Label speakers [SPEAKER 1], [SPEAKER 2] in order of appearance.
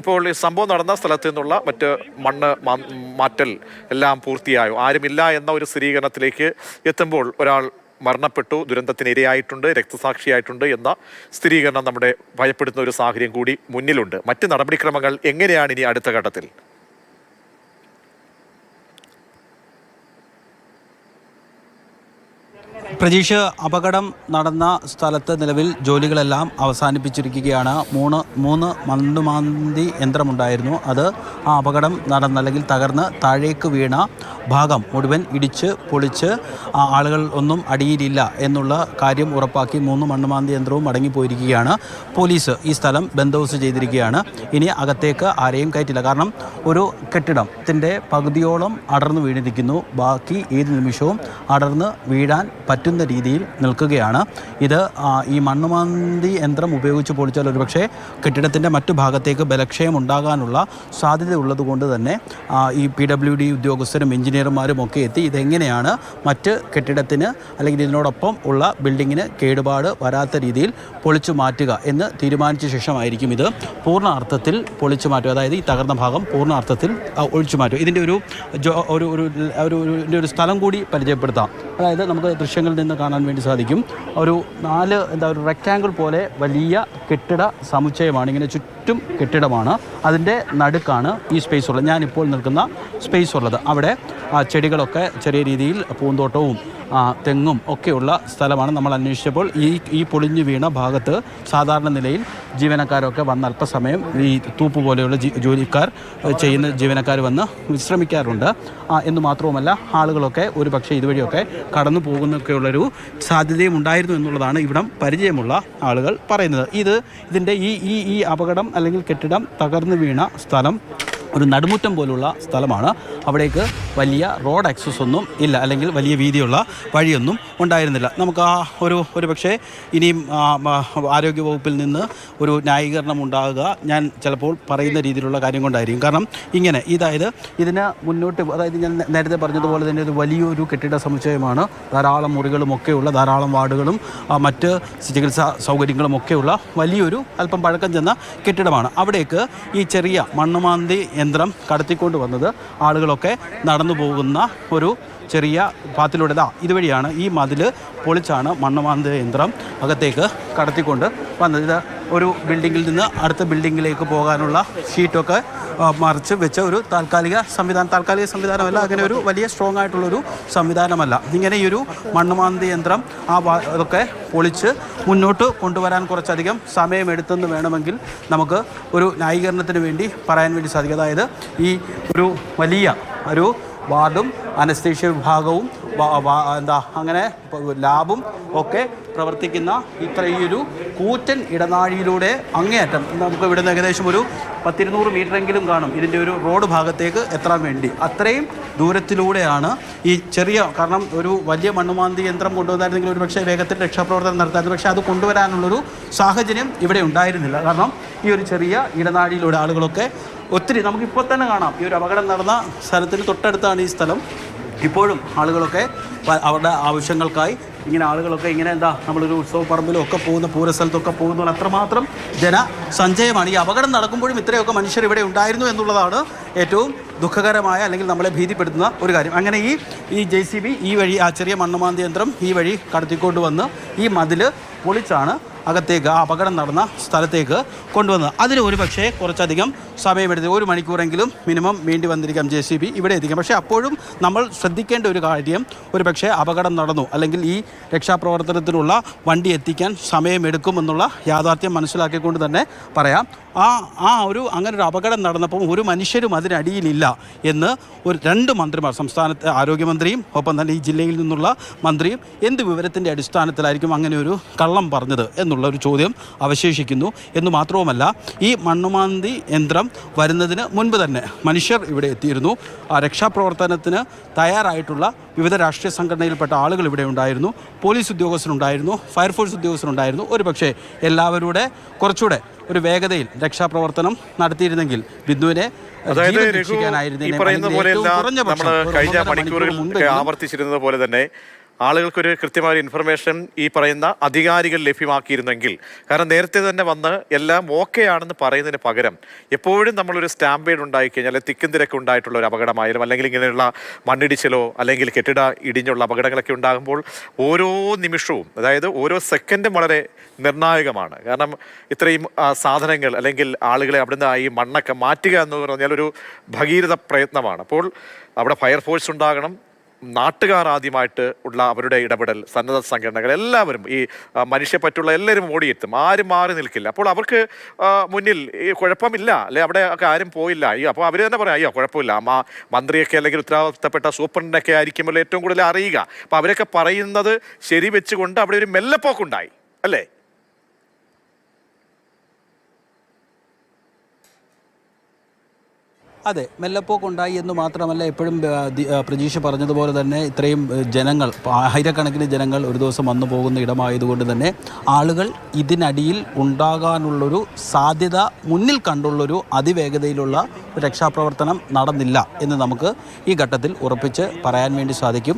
[SPEAKER 1] ഇപ്പോൾ ഈ സംഭവം നടന്ന സ്ഥലത്ത് നിന്നുള്ള മറ്റ് മണ്ണ് മാറ്റൽ എല്ലാം പൂർത്തിയായോ? ആരുമില്ല എന്ന ഒരു സ്ഥിരീകരണത്തിലേക്ക് എത്തുമ്പോൾ ഒരാൾ മരണപ്പെട്ടു ദുരന്തത്തിന് ഇരയായിട്ടുണ്ട് രക്തസാക്ഷിയായിട്ടുണ്ട് എന്ന സ്ഥിരീകരണം നമ്മുടെ ഭയപ്പെടുന്ന ഒരു സാഹചര്യം കൂടി മുന്നിലുണ്ട്. മറ്റ് നടപടിക്രമങ്ങൾ എങ്ങനെയാണ് ഇനി അടുത്ത ഘട്ടത്തിൽ?
[SPEAKER 2] പ്രജീഷ് അപകടം നടന്ന സ്ഥലത്ത് നിലവിൽ ജോലികളെല്ലാം അവസാനിപ്പിച്ചിരിക്കുകയാണ്. മൂന്ന് മൂന്ന് മണ്ണുമാന്തി യന്ത്രമുണ്ടായിരുന്നു. അത് ആ അപകടം നടന്ന അല്ലെങ്കിൽ തകർന്ന് താഴേക്ക് വീണ ഭാഗം മുഴുവൻ ഇടിച്ച് പൊളിച്ച് ആളുകൾ ഒന്നും അടിയിലില്ല എന്നുള്ള കാര്യം ഉറപ്പാക്കി മൂന്ന് മണ്ണുമാന്തി യന്ത്രവും മടങ്ങിപ്പോയിരിക്കുകയാണ്. പോലീസ് ഈ സ്ഥലം ബന്ദോബസ്ത് ചെയ്തിരിക്കുകയാണ്. ഇനി അകത്തേക്ക് ആരെയും കയറ്റില്ല. കാരണം ഒരു കെട്ടിടത്തിന്റെ പകുതിയോളം അടർന്നു വീണിരിക്കുന്നു. ബാക്കി ഏത് നിമിഷവും അടർന്ന് വീഴാൻ പറ്റുന്ന രീതിയിൽ നിൽക്കുകയാണ്. ഇത് ഈ മണ്ണുമാന്തി യന്ത്രം ഉപയോഗിച്ച് പൊളിച്ചാൽ ഒരുപക്ഷെ കെട്ടിടത്തിന്റെ മറ്റു ഭാഗത്തേക്ക് ബലക്ഷയം ഉണ്ടാകാനുള്ള സാധ്യത ഉള്ളതുകൊണ്ട് തന്നെ ഈ പി ഡബ്ല്യു ഡി ഉദ്യോഗസ്ഥരും എഞ്ചിനീയർമാരും ഒക്കെ എത്തി ഇതെങ്ങനെയാണ് മറ്റ് കെട്ടിടത്തിന് അല്ലെങ്കിൽ ഇതിനോടൊപ്പം ഉള്ള ബിൽഡിങ്ങിന് കേടുപാട് വരാത്ത രീതിയിൽ പൊളിച്ചു മാറ്റുക എന്ന് തീരുമാനിച്ച ശേഷമായിരിക്കും ഇത്. പൂർണ അർത്ഥത്തിൽ പൊളിച്ചു മാറ്റുക. അതായത് ഈ തകർന്ന ഭാഗം പൂർണ അർത്ഥത്തിൽ ഒഴിച്ചു മാറ്റുക. ഇതിന്റെ ഒരു ഒരു ഒരു ഒരു സ്ഥലം കൂടി പരിചയപ്പെടുത്താം. അതായത് നമുക്ക് ദൃശ്യങ്ങളിൽ നിന്ന് കാണാൻ വേണ്ടി സാധിക്കും. ഒരു നാല് എന്താ ഒരു റെക്റ്റാങ്കിൾ പോലെ വലിയ കെട്ടിട സമുച്ചയമാണ്. ഇങ്ങനെ ചുറ്റും കെട്ടിടമാണ്. അതിന്റെ നടുക്കാണ് ഈ സ്പേസ് ഉള്ളത്. ഞാനിപ്പോൾ നിൽക്കുന്ന സ്പേസ് ഉള്ളത്. അവിടെ ചെടികളൊക്കെ ചെറിയ രീതിയിൽ പൂന്തോട്ടവും തെങ്ങും ഒക്കെയുള്ള സ്ഥലമാണ് നമ്മൾ അന്വേഷിച്ചപ്പോൾ. ഈ ഈ പൊളിഞ്ഞു വീണ ഭാഗത്ത് സാധാരണ നിലയിൽ ജീവനക്കാരൊക്കെ വന്ന് അല്പസമയം ഈ തൂപ്പ് പോലെയുള്ള ജോലിക്കാർ ചെയ്യുന്ന ജീവനക്കാർ വന്ന് വിശ്രമിക്കാറുണ്ട്. എന്ന് മാത്രവുമല്ല ആളുകളൊക്കെ ഒരു പക്ഷേ ഇതുവഴിയൊക്കെ കടന്നു പോകുന്നൊക്കെയുള്ളൊരു സാധ്യതയും ഉണ്ടായിരുന്നു എന്നുള്ളതാണ് ഇവിടം പരിചയമുള്ള ആളുകൾ പറയുന്നത്. ഇത് ഇതിന്റെ ഈ ഈ ഈ അപകടം അല്ലെങ്കിൽ കെട്ടിടം തകർന്നു വീണ സ്ഥലം ഒരു നടുമുറ്റം പോലുള്ള സ്ഥലമാണ്. അവിടേക്ക് വലിയ റോഡ് ആക്സസ് ഒന്നും ഇല്ല. അല്ലെങ്കിൽ വലിയ വീതിയുള്ള വഴിയൊന്നും ഉണ്ടായിരുന്നില്ല. നമുക്ക് ആ ഒരു ഒരു പക്ഷേ ഇനിയും ആ, ആ, ആരോഗ്യ വകുപ്പിൽ നിന്ന് ഒരു ന്യായീകരണം ഉണ്ടാകുക ഞാൻ ചിലപ്പോൾ പറയുന്ന രീതിയിലുള്ള കാര്യം കൊണ്ടായിരിക്കും. കാരണം ഇങ്ങനെ ഇതായത് ഇതിന് മുന്നോട്ട് അതായത് ഞാൻ നേരത്തെ പറഞ്ഞതുപോലെ തന്നെ ഒരു വലിയൊരു കെട്ടിട സമുച്ചയമാണ്. ധാരാളം മുറികളും ഒക്കെയുള്ള ധാരാളം വാർഡുകളും മറ്റ് ചികിത്സാ സൗകര്യങ്ങളും ഒക്കെയുള്ള വലിയൊരു അല്പം പഴക്കം ചെന്ന കെട്ടിടമാണ്. അവിടേക്ക് ഈ ചെറിയ മണ്ണുമാന്തി യന്ത്രം കടത്തിക്കൊണ്ട് വന്നത്. ആളുകളൊക്കെ നടന്നു പോകുന്ന ഒരു ചെറിയ പാത്തിലൂടെ ഇതാ ഇതുവഴിയാണ് ഈ മതിൽ പൊളിച്ചാണ് മണ്ണുമാന്ത യന്ത്രം അകത്തേക്ക് കടത്തിക്കൊണ്ട് വന്നത്. ഇത് ഒരു ബിൽഡിങ്ങിൽ നിന്ന് അടുത്ത ബിൽഡിങ്ങിലേക്ക് പോകാനുള്ള ഷീറ്റൊക്കെ മറിച്ച് വെച്ച ഒരു താൽക്കാലിക സംവിധാനം. താൽക്കാലിക സംവിധാനമല്ല അങ്ങനെ ഒരു വലിയ സ്ട്രോങ് ആയിട്ടുള്ളൊരു സംവിധാനമല്ല. ഇങ്ങനെ ഈ ഒരു മണ്ണുമാന്തി യന്ത്രം ആ അതൊക്കെ പൊളിച്ച് മുന്നോട്ട് കൊണ്ടുവരാൻ കുറച്ചധികം സമയമെടുത്തെന്ന് വേണമെങ്കിൽ നമുക്ക് ഒരു ന്യായീകരണത്തിന് വേണ്ടി പറയാൻ വേണ്ടി സാധിക്കും. അതായത് ഈ ഒരു വലിയ ഒരു വാർഡും അനസ്തേഷ്യ വിഭാഗവും എന്താ അങ്ങനെ ലാബും ഒക്കെ പ്രവർത്തിക്കുന്ന ഇത്രയൊരു കൂറ്റൻ ഇടനാഴിയിലൂടെ അങ്ങേയറ്റം നമുക്ക് ഇവിടുന്ന് ഏകദേശം ഒരു പത്തിരുന്നൂറ് മീറ്ററെങ്കിലും കാണും. ഇതിന്റെ ഒരു റോഡ് ഭാഗത്തേക്ക് എത്താൻ വേണ്ടി. അത്രയും ദൂരത്തിലൂടെയാണ് ഈ ചെറിയ കാരണം ഒരു വലിയ മണ്ണുമാന്തി യന്ത്രം കൊണ്ടുവന്നായിരുന്നെങ്കിൽ ഒരു പക്ഷേ വേഗത്തിൽ രക്ഷാപ്രവർത്തനം നടത്തായിരുന്നു പക്ഷേ അത് കൊണ്ടുവരാനുള്ളൊരു സാഹചര്യം ഇവിടെ ഉണ്ടായിരുന്നില്ല. കാരണം ഈ ഒരു ചെറിയ ഇടനാഴിയിലൂടെ ആളുകളൊക്കെ ഒത്തിരി നമുക്കിപ്പോൾ തന്നെ കാണാം. ഈ ഒരു അപകടം നടന്ന സ്ഥലത്തിന് തൊട്ടടുത്താണ് ഈ സ്ഥലം. ഇപ്പോഴും ആളുകളൊക്കെ അവരുടെ ആവശ്യങ്ങൾക്കായി ഇങ്ങനെ ആളുകളൊക്കെ ഇങ്ങനെ എന്താ നമ്മളൊരു ഉത്സവ പറമ്പിലും ഒക്കെ പോകുന്ന പൂരസ്ഥലത്തൊക്കെ പോകുന്ന അത്രമാത്രം ജനസഞ്ചയമാണ്. ഈ അപകടം നടക്കുമ്പോഴും ഇത്രയൊക്കെ മനുഷ്യർ ഇവിടെ ഉണ്ടായിരുന്നു എന്നുള്ളതാണ് ഏറ്റവും ദുഃഖകരമായ അല്ലെങ്കിൽ നമ്മളെ ഭീതിപ്പെടുത്തുന്ന ഒരു കാര്യം. അങ്ങനെ ഈ ഈ ജെ സി ബി ഈ വഴി ആ ചെറിയ മണ്ണുമാന്തി യന്ത്രം ഈ വഴി കടത്തിക്കൊണ്ട് വന്ന് ഈ മതിൽ പൊളിച്ചാണ് അകത്തേക്ക് ആ അപകടം നടന്ന സ്ഥലത്തേക്ക് കൊണ്ടുവന്നത്. അതിന് ഒരു പക്ഷേ കുറച്ചധികം സമയമെടുത്ത് ഒരു മണിക്കൂറെങ്കിലും മിനിമം വേണ്ടി വന്നിരിക്കാം ജെ സി ബി. ഇവിടെ എത്തിക്കാം. പക്ഷേ അപ്പോഴും നമ്മൾ ശ്രദ്ധിക്കേണ്ട ഒരു കാര്യം ഒരു പക്ഷേ അപകടം നടന്നു അല്ലെങ്കിൽ ഈ രക്ഷാപ്രവർത്തനത്തിലുള്ള വണ്ടി എത്തിക്കാൻ സമയമെടുക്കുമെന്നുള്ള യാഥാർത്ഥ്യം മനസ്സിലാക്കിക്കൊണ്ട് തന്നെ പറയാം. ആ ആ ഒരു അങ്ങനെ ഒരു അപകടം നടന്നപ്പോൾ ഒരു മനുഷ്യരും അതിനടിയിലില്ല എന്ന് ഒരു രണ്ട് മന്ത്രിമാർ സംസ്ഥാനത്തെ ആരോഗ്യമന്ത്രിയും ഒപ്പം തന്നെ ഈ ജില്ലയിൽ നിന്നുള്ള മന്ത്രിയും എന്ത് വിവരത്തിന്റെ അടിസ്ഥാനത്തിലായിരിക്കും അങ്ങനെ ഒരു കള്ളം പറഞ്ഞത് എന്നുള്ള ഒരു ചോദ്യം അവശേഷിക്കുന്നു. എന്ന് മാത്രവുമല്ല ഈ മണ്ണുമാന്തി യന്ത്രം വരുന്നതിന് മുൻപ് തന്നെ മനുഷ്യർ ഇവിടെ എത്തിയിരുന്നു. ആ രക്ഷാപ്രവർത്തനത്തിന് തയ്യാറായിട്ടുള്ള വിവിധ രാഷ്ട്രീയ സംഘടനയിൽപ്പെട്ട ആളുകൾ ഇവിടെ ഉണ്ടായിരുന്നു. പോലീസ് ഉദ്യോഗസ്ഥരുണ്ടായിരുന്നു ഫയർഫോഴ്സ് ഉദ്യോഗസ്ഥരുണ്ടായിരുന്നു. ഒരു പക്ഷേ എല്ലാവരുടെ കുറച്ചുകൂടെ ഒരു വേഗതയിൽ രക്ഷാപ്രവർത്തനം നടത്തിയിരുന്നെങ്കിൽ ബിന്ദുവിനെ
[SPEAKER 1] അതായത് ഈ. പറയുന്ന
[SPEAKER 2] ഒരു
[SPEAKER 1] കഴിഞ്ഞ
[SPEAKER 2] മുൻപെങ്കിലും
[SPEAKER 1] ആവർത്തിച്ചിരുന്നത് പോലെ തന്നെ ആളുകൾക്കൊരു കൃത്യമായ ഇൻഫർമേഷൻ ഈ പറയുന്ന അധികാരികൾ ലഭ്യമാക്കിയിരുന്നെങ്കിൽ. കാരണം നേരത്തെ തന്നെ വന്ന് എല്ലാം ഓക്കെ ആണെന്ന് പറയുന്നതിന് പകരം എപ്പോഴും നമ്മളൊരു സ്റ്റാമ്പേഡ് ഉണ്ടായിക്കഴിഞ്ഞാൽ തിക്കും തിരക്കും ഉണ്ടായിട്ടുള്ള ഒരു അപകടമായാലും അല്ലെങ്കിൽ ഇങ്ങനെയുള്ള മണ്ണിടിച്ചിലോ അല്ലെങ്കിൽ കെട്ടിട ഇടിഞ്ഞുള്ള അപകടങ്ങളൊക്കെ ഉണ്ടാകുമ്പോൾ ഓരോ നിമിഷവും അതായത് ഓരോ സെക്കൻഡും വളരെ നിർണായകമാണ്. കാരണം ഇത്രയും സാധനങ്ങൾ അല്ലെങ്കിൽ ആളുകളെ അവിടുന്ന് ഈ മണ്ണൊക്കെ മാറ്റുക എന്ന് പറഞ്ഞാൽ ഒരു ഭഗീരഥ പ്രയത്നമാണ്. അപ്പോൾ അവിടെ ഫയർഫോഴ്സ് ഉണ്ടാകണം നാട്ടുകാർ ആദ്യമായിട്ട് ഉള്ള അവരുടെ ഇടപെടൽ സന്നദ്ധ സംഘടനകൾ എല്ലാവരും ഈ ആ, മനുഷ്യപ്പറ്റുള്ള എല്ലാവരും ഓടിയെത്തും. ആരും മാറി നിൽക്കില്ല. അപ്പോൾ അവർക്ക് മുന്നിൽ ഈ കുഴപ്പമില്ല. അല്ലെ അവിടെ ഒക്കെ ആരും പോയില്ല. അയ്യോ അപ്പോൾ അവർ തന്നെ പറയാം അയ്യോ കുഴപ്പമില്ല. അമ്മ മന്ത്രിയൊക്കെ അല്ലെങ്കിൽ ഉത്തരവാദിത്തപ്പെട്ട സൂപ്രണ്ടിനൊക്കെ ആയിരിക്കുമല്ലോ ഏറ്റവും കൂടുതൽ അറിയുക. അപ്പോൾ അവരൊക്കെ പറയുന്നത് ശരി വെച്ചുകൊണ്ട് അവിടെ ഒരു മെല്ലപ്പോക്കുണ്ടായി. അല്ലേ?
[SPEAKER 2] അതെ മെല്ലപ്പോക്കുണ്ടായി എന്ന് മാത്രമല്ല എപ്പോഴും പ്രജീഷ് പറഞ്ഞതുപോലെ തന്നെ ഇത്രയും ജനങ്ങൾ ആയിരക്കണക്കിന് ജനങ്ങൾ ഒരു ദിവസം വന്നു പോകുന്ന ഇടമായതുകൊണ്ട് തന്നെ ആളുകൾ ഇതിനടിയിൽ ഉണ്ടാകാനുള്ളൊരു സാധ്യത മുന്നിൽ കണ്ടുള്ളൊരു അതിവേഗതയിലുള്ള രക്ഷാപ്രവർത്തനം നടന്നില്ല എന്ന് നമുക്ക് ഈ ഘട്ടത്തിൽ ഉറപ്പിച്ച് പറയാൻ വേണ്ടി സാധിക്കും.